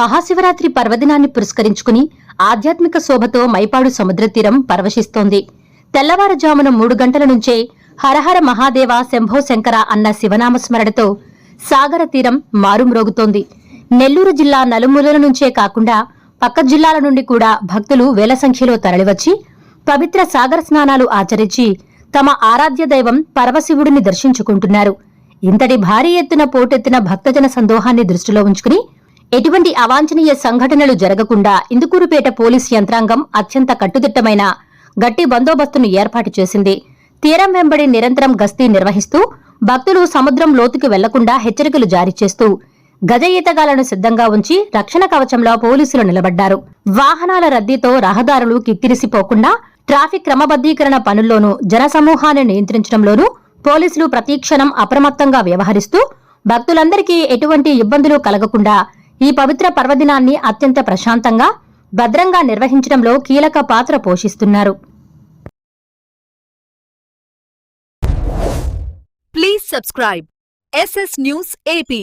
మహాశివరాత్రి పర్వదినాన్ని పురస్కరించుకుని ఆధ్యాత్మిక శోభతో మైపాడు సముద్ర తీరం పరవశిస్తోంది. తెల్లవారుజామున మూడు గంటల నుంచే హరహర మహాదేవ శంభో శంకర అన్న శివనామస్మరణతో సాగర తీరం మారుమ్రోగుతోంది. నెల్లూరు జిల్లా నలుమూలల నుంచే కాకుండా పక్క జిల్లాల నుండి కూడా భక్తులు వేల సంఖ్యలో తరలివచ్చి పవిత్ర సాగర స్నానాలు ఆచరించి తమ ఆరాధ్య దైవం పరమశివుడిని దర్శించుకుంటున్నారు. ఇంతటి భారీ ఎత్తున పోటెత్తిన భక్తజన సందోహాన్ని దృష్టిలో ఉంచుకుని ఎటువంటి అవాంఛనీయ సంఘటనలు జరగకుండా ఇందుకూరుపేట పోలీస్ యంత్రాంగం అత్యంత కట్టుదిట్టమైన గట్టి బందోబస్తును ఏర్పాటు చేసింది. తీరం వెంబడి నిరంతరం గస్తీ నిర్వహిస్తూ భక్తులు సముద్రం లోతుకి వెళ్ళకుండా హెచ్చరికలు జారీ చేస్తూ గజ ఈతగాలను సిద్ధంగా ఉంచి రక్షణ కవచంలో పోలీసులు నిలబడ్డారు. వాహనాల రద్దీతో రహదారులు కిక్కిరిసిపోకుండా ట్రాఫిక్ క్రమబద్దీకరణ పనుల్లోనూ జనసమూహాన్ని నియంత్రించడంలోనూ పోలీసులు ప్రతీక్షణం అప్రమత్తంగా వ్యవహరిస్తూ భక్తులందరికీ ఎటువంటి ఇబ్బందులు కలగకుండా ఈ పవిత్ర పర్వదినాన్ని అత్యంత ప్రశాంతంగా భద్రంగా నిర్వహించడంలో కీలక పాత్ర పోషిస్తున్నారు. Please subscribe SS news AP